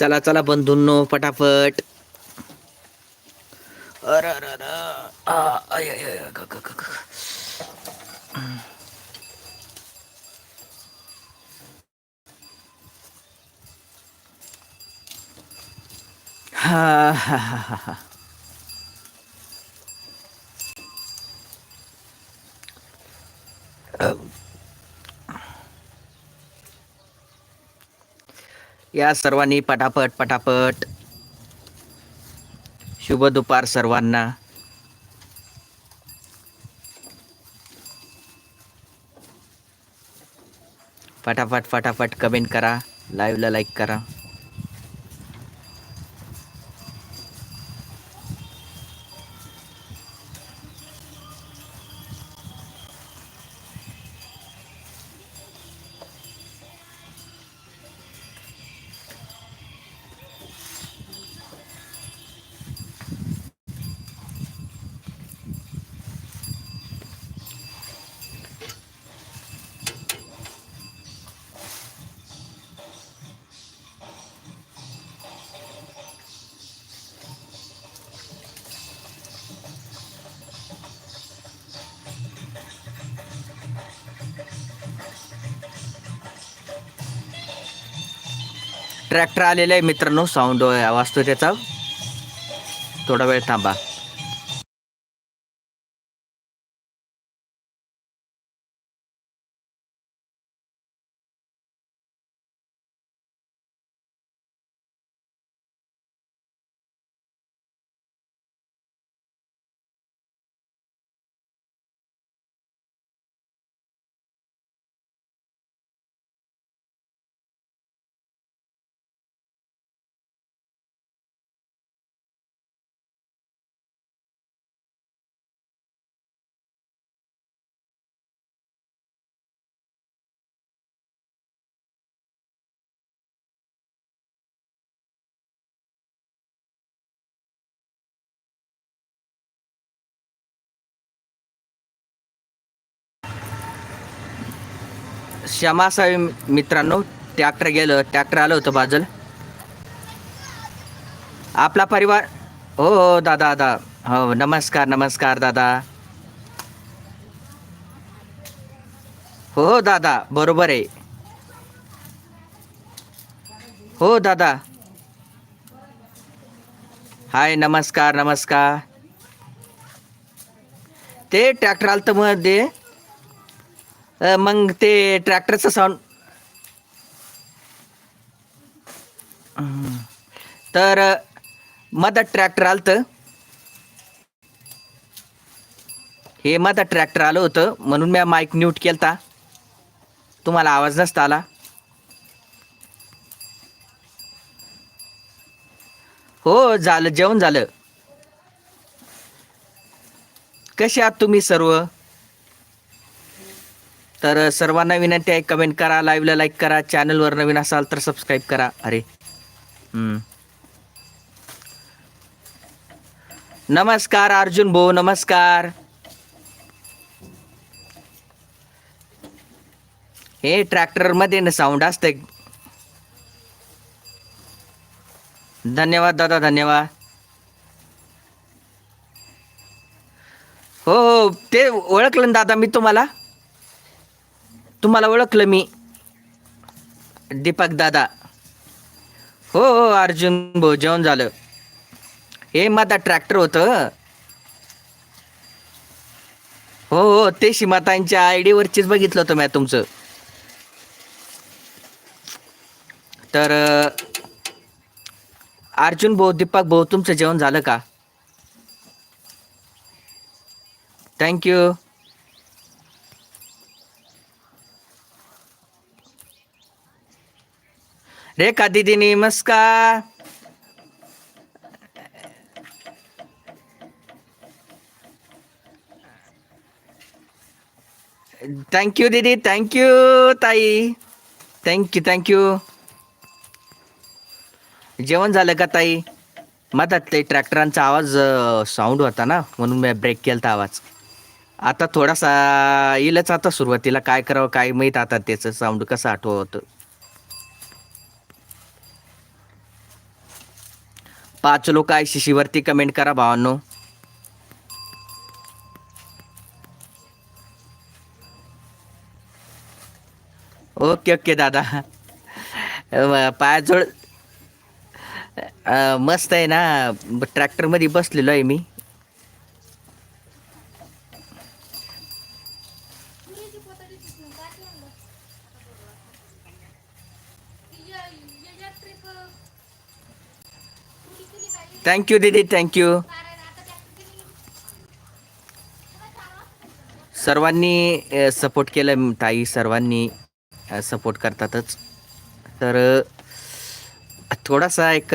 चला चला बंधूंनो पटापट. अर अरे हा हा हा हा. या सर्वांनी पटापट पटापट. शुभ दुपार सर्वांना. फटाफट फटाफट कमेंट करा लाईव्हला लाईक करा. ट्रॅक्टर आलेला आहे मित्रांनो साऊंड वाजतो त्याचा. थोडा वेळ थांबा. श्यामासाहेब मित्रांनो ट्रॅक्टर गेलं ट्रॅक्टर आलं होतं बाजल. आपला परिवार हो हो दादा दादा. हो नमस्कार नमस्कार दादा. हो हो दादा बरोबर आहे. हो दादा. हाय नमस्कार नमस्कार. ते ट्रॅक्टर आलं तर मध्ये. दे मग ते ट्रॅक्टरचं साऊंड तर अ, मधात ट्रॅक्टर आलं हे मधात ट्रॅक्टर आलं होतं म्हणून मी माईक म्यूट केलता. तुम्हाला आवाज नसता आला. हो झालं जेवण झालं. कसे आहात तुम्ही सर्व? तर सर्वांना विनंती आहे कमेंट करा लाईव्हला लाईक करा चॅनलवर नवीन असाल तर सबस्क्राईब करा. अरे. नमस्कार अर्जुन भाऊ नमस्कार. हे ट्रॅक्टरमध्ये ना साऊंड असतंय. धन्यवाद दादा धन्यवाद. हो हो ते ओळखलं ना दादा मी तुम्हाला? तुम्हाला ओळखलं मी. दीपक दादा. हो हो अर्जुन भाऊ जेवण झालं. हे माता ट्रॅक्टर होतं. हो हो ते शिमातांच्या आय डीवरचीच बघितलं होतं मॅ तुमचं. तर अर्जुन भाऊ दीपक भाऊ तुमचं जेवण झालं का? थँक्यू रेखा दीदी नमस्कार. थँक्यू दीदी. थँक्यू ताई. थँक्यू थँक्यू जेवण झालं का ताई? मधात ते ट्रॅक्टरांचा आवाज साऊंड होता ना म्हणून मी ब्रेक केला आवाज. आता थोडासा येईलच आता सुरुवातीला. काय करावं काय माहीत आता त्याचं साऊंड कसं आठवतं. पाच लोक आय सी सीवरती कमेंट करा भावांनो. ओके ओके दादा. अ, पायाजवळ मस्त आहे ना. ट्रॅक्टरमध्ये बसलेलो आहे मी. थँक्यू दीदी थँक्यू सर्वांनी सपोर्ट केलं ताई सर्वांनी सपोर्ट करतातच. तर थोडासा एक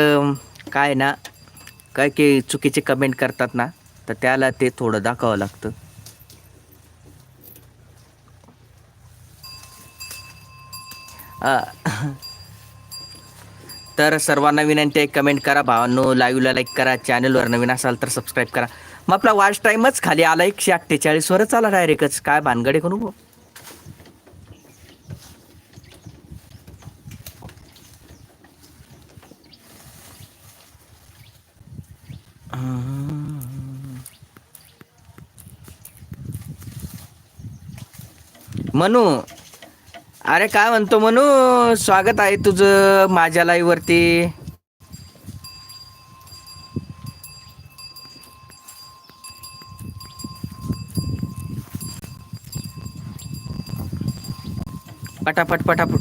काय ना काय की चुकीचे कमेंट करतात ना तर त्याला ते थोडं दाखवावं लागतं. आ तर सर्वांना विनंती आहे कमेंट करा. भावांनो लाईव्हला लाईक करा. चॅनलवर नवीन असाल तर सबस्क्राईब करा. मग आपला वॉच टाईमच खाली आला. एकशे अठ्ठेचाळीसवरच आला डायरेक्टच काय भानगडे करू म्हणू अरे काय म्हणतो म्हणू स्वागत आहे तुझं माझ्या लाईव्ह वरती. पटापट पटापट.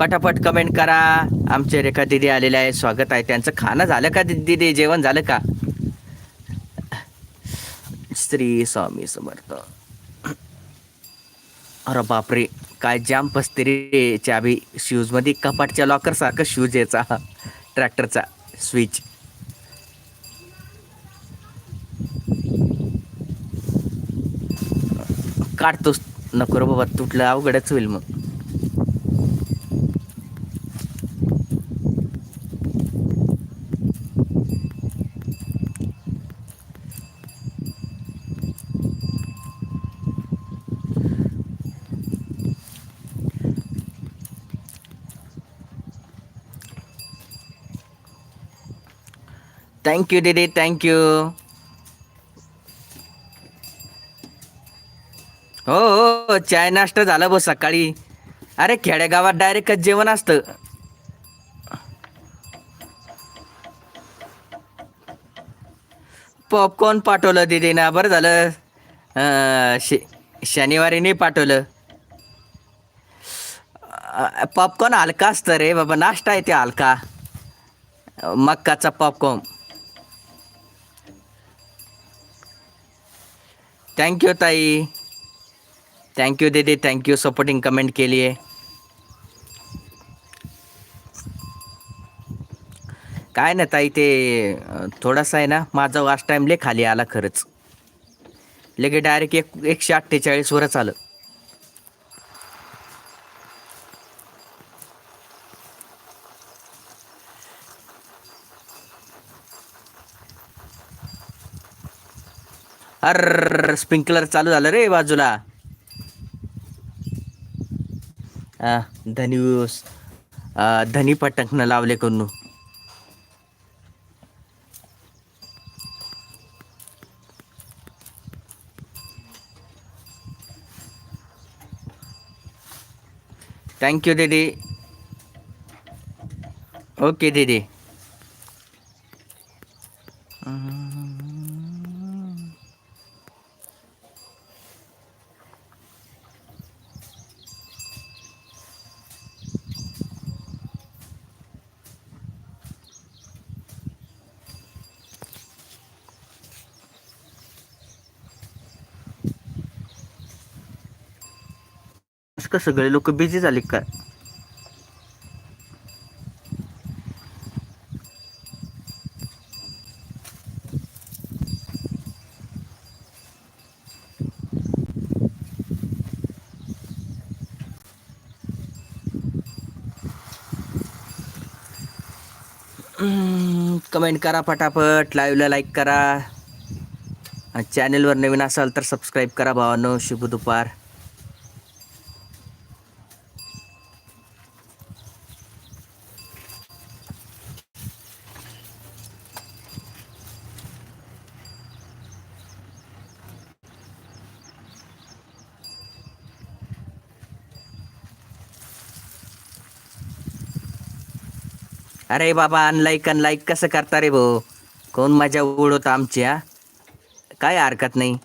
पटापट कमेंट करा. आमचे रेखा दिदी आलेले आहे. स्वागत आहे. त्यांचं खाणं झालं का दिदी? जेवण झालं का? श्री स्वामी समर्थ. अरे बापरे काय जाम पसते रे चाबी. शूजमध्ये कपाटच्या लॉकर सारखं शूज याचा ट्रॅक्टरचा स्विच. काढतोस. नको रे बाबा तुटलं अवघडच होईल मग. थँक्यू दीदी थँक्यू हो हो चाय नाश्ता झाला बस सकाळी. अरे खेडेगावात डायरेक्टच जेवण असतं. पॉपकॉर्न पाठवलं दीदी ना बरं झालं. श शनिवारी नाही पाठवलं. पॉपकॉर्न हलका असतं रे बाबा. नाश्ता आहे ते हलका. मक्काचा पॉपकॉर्न थँक्यू ताई. थँक्यू दीदी. थँक्यू सपोर्टिंग कमेंट केली आहे काय ना ताई ते थोडासा आहे ना माझा वास्ट टाईम लय खाली आला खरंच. लगे डायरेक्ट एक एकशे अठ्ठेचाळीसवरच आलं. अर स्प्रिंकलर चालू झालं रे बाजूला. धनी धनी पटकनं लावले करून थँक्यू दीदी ओके दीदी का सगळे लोक बिझी झाले काय कमेंट करा पटापट लाईव्हला लाईक करा. चॅनेलवर नवीन असाल तर सबस्क्राईब करा भावानो. शुभ दुपार. अरे बाबा अनलाईक अनलाईक कसं करता रे भाऊ कोण मजा उडवत आमची काय हरकत नाही.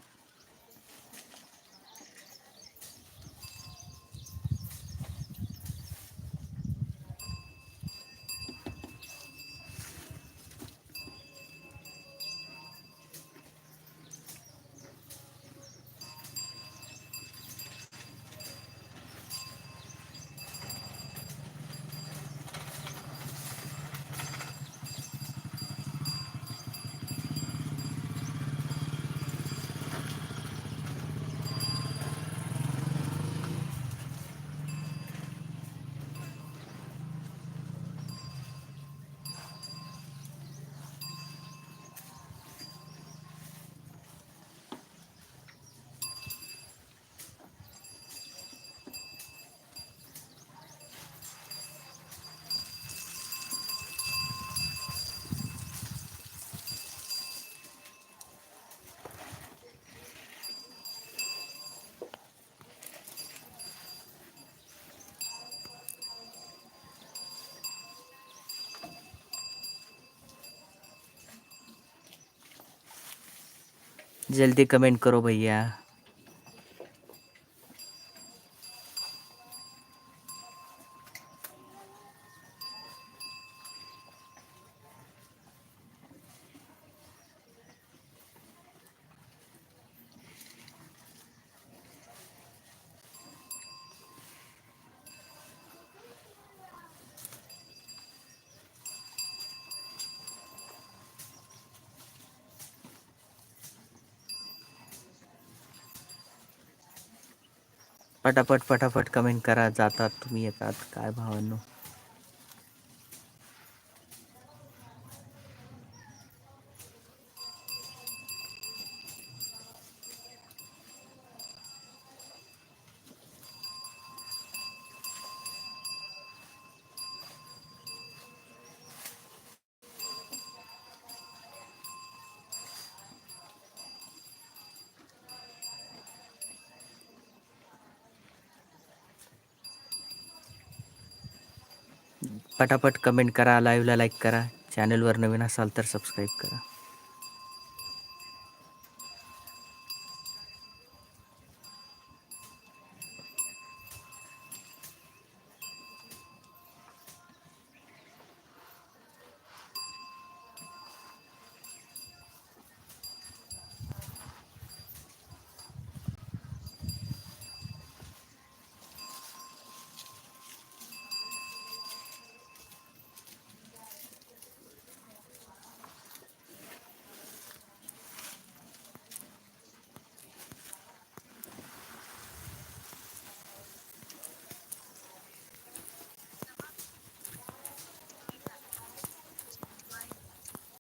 जल्दी कमेंट करो भैया। पटापट पटापट कमेंट करा. जातात तुम्ही येतात. काय भावांनो? पटापट कमेंट करा लाईव्हला लाईक करा. चॅनलवर नवीन असाल तर सबस्क्राईब करा.